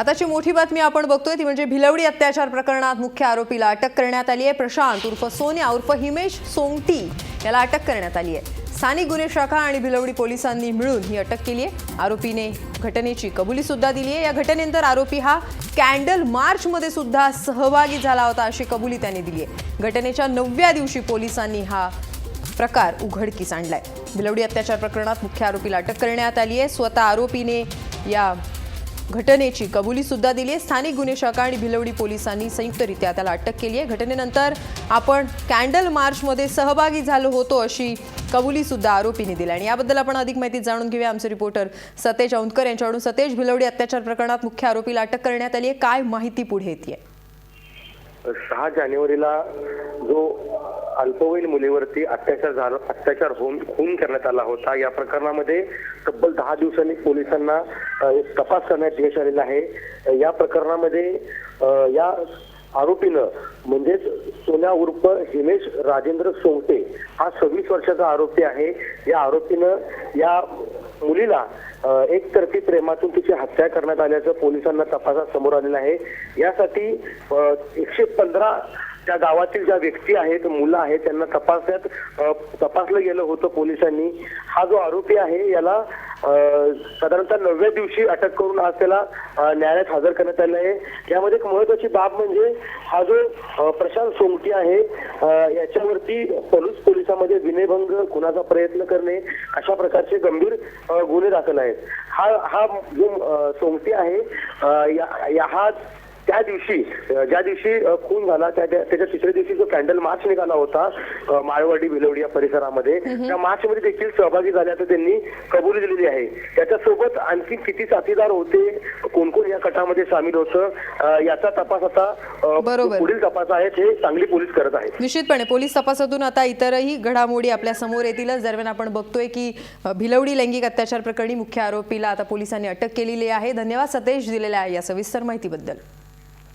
आताची मोठी बातमी आपण बघतोय ती म्हणजे भिलवडी अत्याचार प्रकरणात मुख्य आरोपीला अटक करण्यात आली आहे. प्रशांत उर्फ सोन्या उर्फ हिमेश सोंगटी याला अटक करण्यात आली आहे. स्थानिक गुन्हे शाखा आणि भिलवडी पोलिसांनी मिळून ही अटक केली आहे. आरोपीने घटनेची कबुली सुद्धा दिली आहे. या घटनेनंतर आरोपी हा कॅन्डल मार्चमध्ये सुद्धा सहभागी झाला होता अशी कबुली त्याने दिली आहे. घटनेच्या नवव्या दिवशी पोलिसांनी हा प्रकार उघडकीस आणलाय. भिलवडी अत्याचार प्रकरणात मुख्य आरोपीला अटक करण्यात आली आहे. स्वतः आरोपीने या घटनेची कबुली सुद्धा दिली आहे. स्थानिक गुन्हे शाखा आणि भिलवडी पोलिसांनी संयुक्तरित्या त्याला अटक केली आहे. घटनेनंतर आपण कॅन्डल मार्चमध्ये सहभागी झालो होतो अशी कबुली सुद्धा आरोपीने दिली आणि याबद्दल आपण अधिक माहिती जाणून घेऊया. आमचे रिपोर्टर सतेज औंदकर यांच्याकडून. सतेज भिलवडी अत्याचार प्रकरणात मुख्य आरोपीला अटक करण्यात आली आहे. काय माहिती पुढे येते? सहा जानेवारीला जो अल्पवयीन मुलीवरती अत्याचार झाला अत्याचार होऊन खून करण्यात आला होता. या प्रकरणामध्ये तब्बल दहा दिवसांनी पोलिसांना एक तपास करण्यात यश आलेला आहे. या प्रकरणामध्ये या आरोपीनं म्हणजेच सोन्या उर्फ हिमेश राजेंद्र सोंगटे हा सव्वीस वर्षाचा आरोपी आहे. या आरोपीनं या मुलीला एकतर्फी प्रेमातून तिची हत्या करण्यात आल्याचं पोलिसांना तपासात समोर आलेलं आहे. यासाठी एकशे पंधरा त्या गावातील ज्या व्यक्ती आहेत मुलं आहेत त्यांना तपासण्यात तपासलं गेलं होतं पोलिसांनी. हा जो आरोपी आहे याला साधारणतः नवव्या दिवशी अटक करून आज त्याला न्यायालयात हजर करण्यात आलं आहे. यामध्ये एक महत्वाची बाब म्हणजे हा जो प्रशांत सोमटी आहे याच्यावरती पलूस पोलिसांमध्ये विनयभंग खुनाचा प्रयत्न करणे अशा प्रकारचे गंभीर गुन्हे दाखल आहेत. हा हा जो सोमटी आहे या- या हा त्या दिवशी ज्या दिवशी खून झाला त्या त्या- त्याच्या तिसऱ्या दिवशी जो कॅन्डल मार्च निघाला होता माळवाडी भिलवडी या परिसरामध्ये त्या मार्च मध्ये देखील सहभागी झाल्याचं त्यांनी कबुली दिलेली आहे. त्याच्यासोबत आणखी किती साथीदार होते? कोण कोण या कटामध्ये सामील होतं? याचा तपास आता. पुढील तपास आहे ते सांगली पोलीस करत आहेत. निश्चितपणे पोलीस तपासातून आता इतरही घडामोडी आपल्यासमोर येतीलच दरम्यान आपण बघतोय की भिलवडी लैंगिक अत्याचार प्रकरणी मुख्य आरोपीला आता पोलिसांनी अटक केलेली आहे. धन्यवाद सतेश दिलेल्या या सविस्तर माहितीबद्दल.